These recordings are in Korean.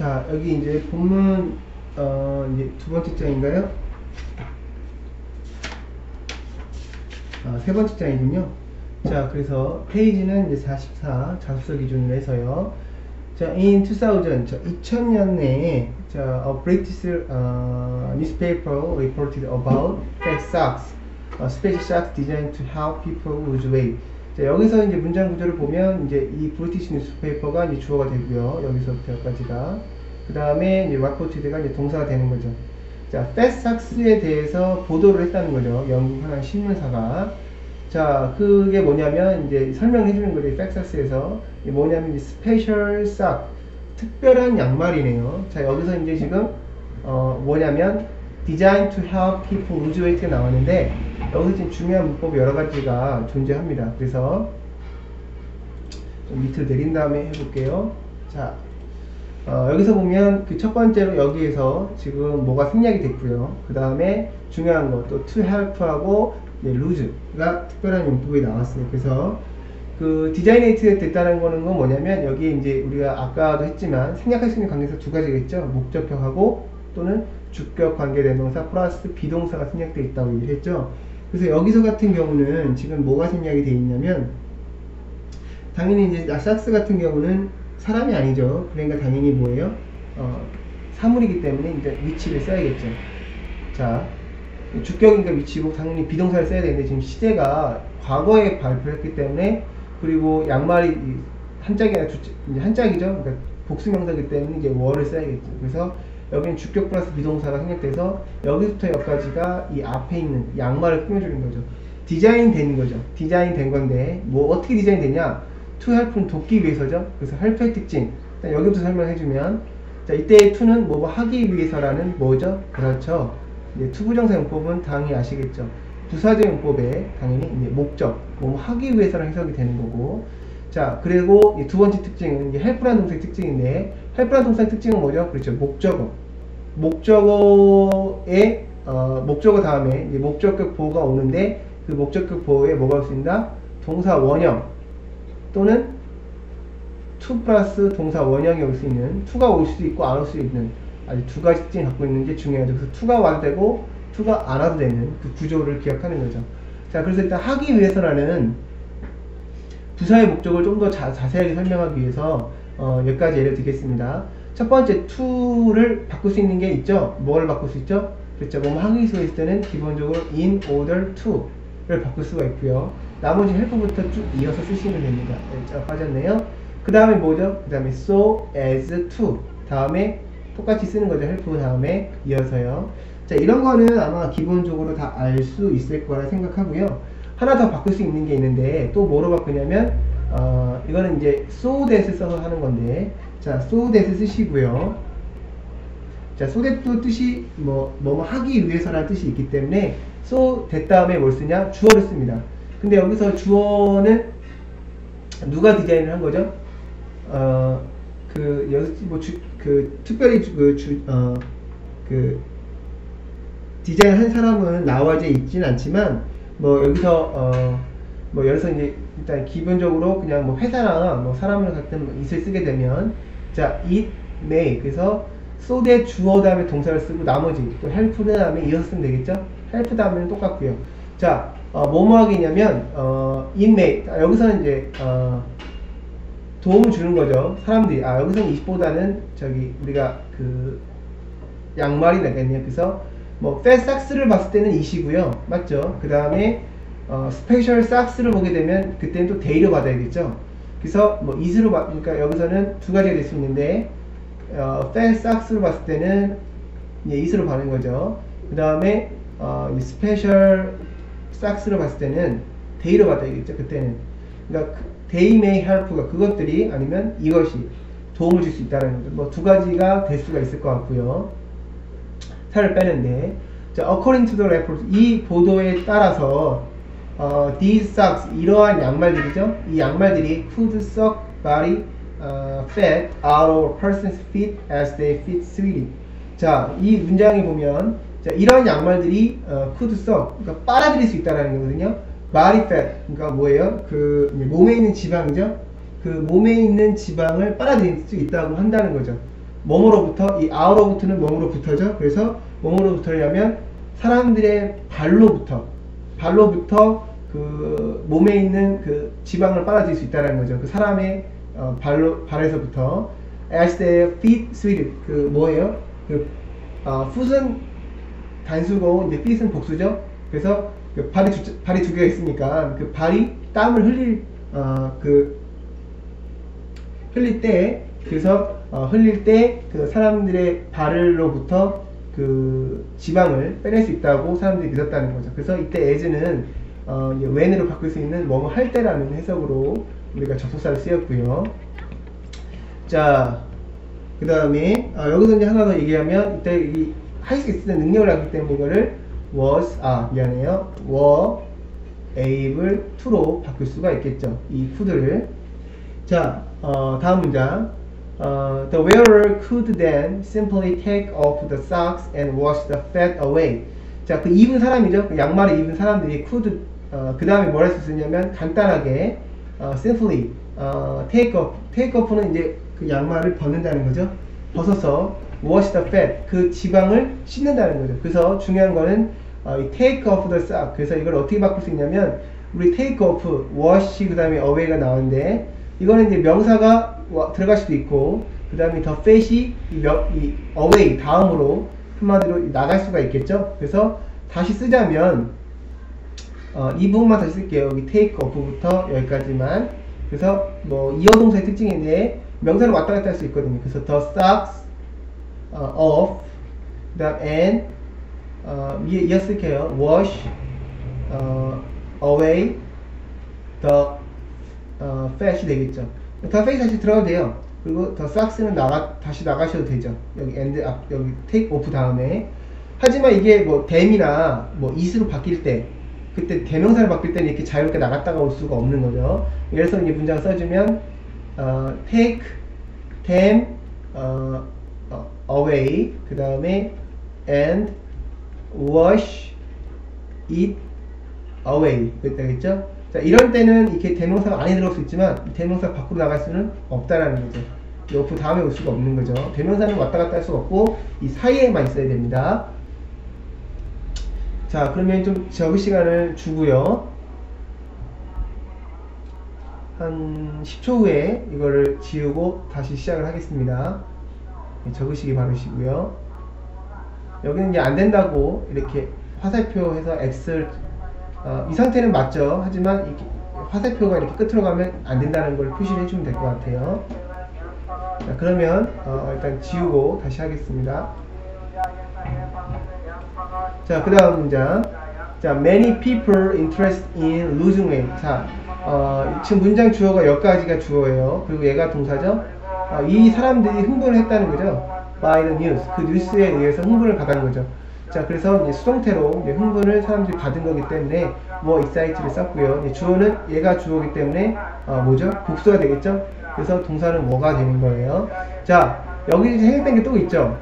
자, 여기 이제 본문, 어, 이제 두 번째 장인가요? 아, 세 번째 장이군요. 자, 그래서 페이지는 이제 44, 자습서 기준으로 해서요. 자, in 2000, 자, 2000년에, 자, a British uh, newspaper reported about fake socks, uh, special socks designed to help people lose weight. 자, 여기서 이제 문장 구조를 보면, 이제 이 브리티시 뉴스페이퍼가 이제 주어가 되고요. 여기서부터 여기까지가. 그 다음에 이제 reported가 이제 동사가 되는 거죠. 자, 패스삭스에 대해서 보도를 했다는 거죠. 영국 하나 신문사가. 자, 그게 뭐냐면, 이제 설명해 주는 거죠. 패스삭스에서. 뭐냐면, 이제 스페셜 삭. 특별한 양말이네요. 자, 여기서 이제 지금, 어, 뭐냐면, designed to help people lose weight가 나왔는데, 여기서 지금 중요한 문법 여러 가지가 존재합니다. 그래서, 좀 밑으로 내린 다음에 해볼게요. 자, 어, 여기서 보면 그 첫 번째로 여기에서 지금 뭐가 생략이 됐고요. 그 다음에 중요한 거또 to help하고 네, lose가 특별한 용법이 나왔어요. 그래서 그 디자이네이트 됐다는 거는 건 뭐냐면 여기에 이제 우리가 아까도 했지만 생략할 수 있는 관계에서 두 가지가 있죠. 목적격하고 또는 주격 관계 대명사 플러스 비동사가 생략되어 있다고 얘기를 했죠. 그래서 여기서 같은 경우는 지금 뭐가 생략이 되어 있냐면 당연히 이제 삭스 같은 경우는 사람이 아니죠. 그러니까 당연히 뭐예요? 어, 사물이기 때문에 이제 위치를 써야겠죠. 자, 주격인가 위치고 당연히 비동사를 써야 되는데 지금 시제가 과거에 발표했기 때문에 그리고 양말이 한짝이 아니라 두, 한짝이죠. 그러니까 복수명사이기 때문에 이제 월을 써야겠죠. 그래서 여기는 주격 플러스 비동사가 생략돼서 여기부터 여기까지가 이 앞에 있는 양말을 꾸며주는 거죠. 디자인 된 거죠. 디자인 된 건데 뭐 어떻게 디자인 되냐? to help는 돕기 위해서죠. 그래서 help의 특징. 일단 여기부터 설명해주면 자 이때의 to는 뭐 하기 위해서라는 뭐죠? 그렇죠. 이제 투부정사 용법은 당연히 아시겠죠. 부사적 용법에 당연히 이제 목적, 뭐 하기 위해서라 해석이 되는 거고. 자 그리고 두 번째 특징은 이제 help라는 동사의 특징인데 help라는 동사의 특징은 뭐죠? 그렇죠. 목적어. 목적어의 어, 목적어 다음에 이제 목적격 보호가 오는데 그 목적격 보호에 뭐가 있다? 동사 원형 또는 to 플러스 동사 원형이 올 수 있는 to가 올 수도 있고 안 올 수도 있는 아주 두 가지 특징을 갖고 있는 게 중요하죠. 그래서 to가 와도 되고 to가 안 와도 되는 그 구조를 기억하는 거죠. 자, 그래서 일단 하기 위해서라는 부사의 목적을 좀 더 자세하게 설명하기 위해서 어, 몇 가지 예를 들겠습니다. 첫 번째 to를 바꿀 수 있는 게 있죠. 뭘 바꿀 수 있죠? 그렇죠. 뭐 위해서 있을 때는 기본적으로 in order to를 바꿀 수가 있고요. 나머지 헬프부터 쭉 이어서 쓰시면 됩니다. 네, 빠졌네요. 그 다음에 뭐죠? 그 다음에 so as to 다음에 똑같이 쓰는 거죠. 헬프 다음에 이어서요. 자 이런 거는 아마 기본적으로 다 알 수 있을 거라 생각하고요. 하나 더 바꿀 수 있는 게 있는데 또 뭐로 바꾸냐면 어, 이거는 이제 so that 써서 하는 건데 자 so that 쓰시고요. 자 so that도 뜻이 뭐 뭐 하기 위해서라는 뜻이 있기 때문에 so that 다음에 뭘 쓰냐? 주어를 씁니다. 근데 여기서 주어는 누가 디자인을 한 거죠? 어, 그, 여기, 뭐, 주, 그, 특별히, 그, 주, 어, 그, 디자인 한 사람은 나와 이제 있진 않지만, 뭐, 여기서, 어, 뭐, 여기서 이제, 일단 기본적으로 그냥 뭐 회사나 뭐 사람을 같은 뭐 it을 쓰게 되면, 자, it may. 그래서, so that 주어 다음에 동사를 쓰고, 나머지, 또 help 다음에 이어서 쓰면 되겠죠? help 다음에는 똑같고요. 자, 어, 뭐뭐 하겠냐면, 어, inmate. 아, 여기서는 이제, 어, 도움을 주는 거죠. 사람들이. 아, 여기서는 20보다는 저기, 우리가 그, 양말이 나겠네요. 그래서, 뭐, socks를 봤을 때는 20이고요. 맞죠? 그 다음에, 어, 스페셜 socks를 보게 되면, 그때는 또 데이로 받아야겠죠. 그래서, 뭐, 받, 그러니까 여기서는 두 가지가 될 수 있는데, 어, socks로 봤을 때는, 이제 it으로 받는 거죠. 그 다음에, 어, 스페셜 싹스로 봤을 때는 데이로 받아야겠죠 그때는 그러니까 데이 메이 헬프가 그것들이 아니면 이것이 도움을 줄 수 있다는 거죠 뭐 두 가지가 될 수가 있을 것 같고요 살을 빼는데 자 according to the report 이 보도에 따라서 어, these socks 이러한 양말들이죠 이 양말들이 could suck body uh, fat out of a person's feet as they fit sweetie 자이 문장에 보면 자, 이런 양말들이 어, could suck, 그러니까 빨아들일 수 있다라는 거거든요. body fat, 그러니까 뭐예요? 그 몸에 있는 지방이죠. 그 몸에 있는 지방을 빨아들일 수 있다고 한다는 거죠. 뭐뭐로부터 이 out로부터는 뭐뭐로부터죠. 그래서 뭐뭐로부터냐면 사람들의 발로부터 발로부터 그 몸에 있는 그 지방을 빨아들일 수 있다는 거죠. 그 사람의 어, 발로 발에서부터 as their feet sweated 그 뭐예요? 그 어, foot은 단수고 이제 feet은 복수죠. 그래서 그 발이 두, 발이 두 개가 있으니까 그 발이 땀을 흘릴 어, 그 흘릴 때 그래서 어, 흘릴 때 그 사람들의 발로부터 그 지방을 빼낼 수 있다고 사람들이 믿었다는 거죠. 그래서 이때 as는 어, when으로 바꿀 수 있는 뭐뭐 할 때라는 해석으로 우리가 접속사를 쓰였고요. 자, 그 다음에 아, 여기서 이제 하나 더 얘기하면 이때 할수 있는 능력을 갖기 때문에 이거를 was 아 미안해요 were able to로 바꿀 수가 있겠죠. 이 could를 자 어, 다음 문장 어, The wearer could then simply take off the socks and wash the fat away. 자, 그 입은 사람이죠. 그 양말을 입은 사람들이 could 어, 그 다음에 뭘 할 수 있었냐면 간단하게 어, simply 어, take off, take off는 이제 그 양말을 벗는다는 거죠. 벗어서 wash the fat 그 지방을 씻는다는 거죠. 그래서 중요한 거는 어, 이 take off the sock 그래서 이걸 어떻게 바꿀 수 있냐면 우리 take off, wash 그 다음에 away가 나오는데 이거는 이제 명사가 와- 들어갈 수도 있고 그 다음에 더 fat이 이, 명- 이 away 다음으로 한마디로 나갈 수가 있겠죠. 그래서 다시 쓰자면 어, 이 부분만 다시 쓸게요. 여기 take off부터 여기까지만. 그래서 뭐 이어동사의 특징인데 명사를 왔다 갔다 할 수 있거든요. 그래서 the socks 어, off, 그 다음 and 어, 이- 이어 쓸게요. wash 어, away the 어, fat이 되겠죠. The fat이 다시 들어가도 돼요. 그리고 the socks는 나가 다시 나가셔도 되죠. 여기 and 앞 여기 take off 다음에 하지만 이게 뭐 them이나 뭐 it으로 바뀔 때 그때 대명사를 바뀔 때는 이렇게 자유롭게 나갔다가 올 수가 없는 거죠. 예를 들어서 이 문장 써주면 어, take them 어, 어, away 그 다음에 and wash it away 그랬다겠죠? 자 이럴 때는 이렇게 대명사가 안에 들어올 수 있지만 이 대명사 밖으로 나갈 수는 없다라는 거죠. 이 어프 다음에 올 수가 없는 거죠. 대명사는 왔다 갔다 할 수가 없고 이 사이에만 있어야 됩니다. 자 그러면 좀 적을 시간을 주고요. 한 10초 후에 이거를 지우고 다시 시작을 하겠습니다. 네, 적으시기 바라시고요. 여기는 이제 안 된다고 이렇게 화살표 해서 X를 어, 이 상태는 맞죠. 하지만 이렇게 화살표가 이렇게 끝으로 가면 안 된다는 걸 표시를 해주면 될 것 같아요. 자, 그러면 어, 일단 지우고 다시 하겠습니다. 자, 그 다음 문장. 자, many people interested in losing weight. 자, 어, 지금 문장 주어가 여기까지가 주어예요. 그리고 얘가 동사죠. 어, 이 사람들이 흥분을 했다는 거죠. by the news. 그 뉴스에 의해서 흥분을 받은 거죠. 자, 그래서 이제 수동태로 이제 흥분을 사람들이 받은 거기 때문에 뭐 excited를 썼고요. 주어는 얘가 주어기 때문에 어, 뭐죠? 복수가 되겠죠? 그래서 동사는 뭐가 되는 거예요. 자, 여기 생략된 게 또 있죠.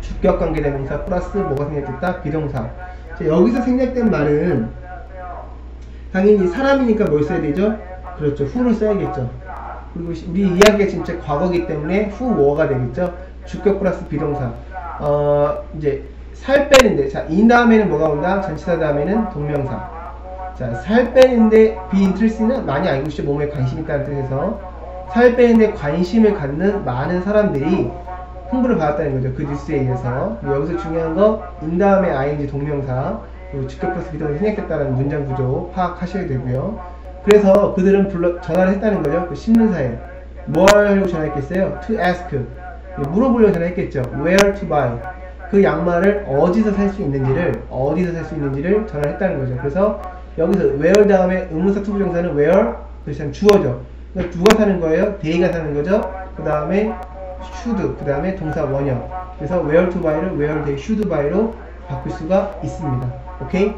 주격 관계 대명사 플러스 뭐가 생략됐다? 비동사. 자, 여기서 생략된 말은 당연히 사람이니까 뭘 써야 되죠? 그렇죠. who를 써야겠죠. 그리고 시- 우리 이야기가 진짜 과거기 때문에 who were가 되겠죠. 주격 플러스 비동사. 어, 이제 살 빼는데 자, in 다음에는 뭐가 온다? 전치사 다음에는 동명사. 자, 살 빼는데 be interest는 많이 알고 계시죠? 몸에 관심 있다는 뜻에서 살 빼는데 관심을 갖는 많은 사람들이 흥분을 받았다는 거죠. 그 뉴스에 의해서. 여기서 중요한 거 in 다음에 ing 동명사 그리고 주격 플러스 비동사 생략됐다는 문장 구조 파악하셔야 되고요. 그래서 그들은 불러 전화를 했다는 거죠. 그 신문사에 뭘 하려고 전화했겠어요? To ask 물어보려고 전화 했겠죠. Where to buy 그 양말을 어디서 살 수 있는지를 어디서 살 수 있는지를 전화를 했다는 거죠. 그래서 여기서 where 다음에 의문사 투부정사는 where 그렇지 주어죠. 그러니까 누가 사는 거예요? they가 사는 거죠. 그 다음에 should 그 다음에 동사 원형 그래서 where to buy를 where they should buy로 바꿀 수가 있습니다. 오케이?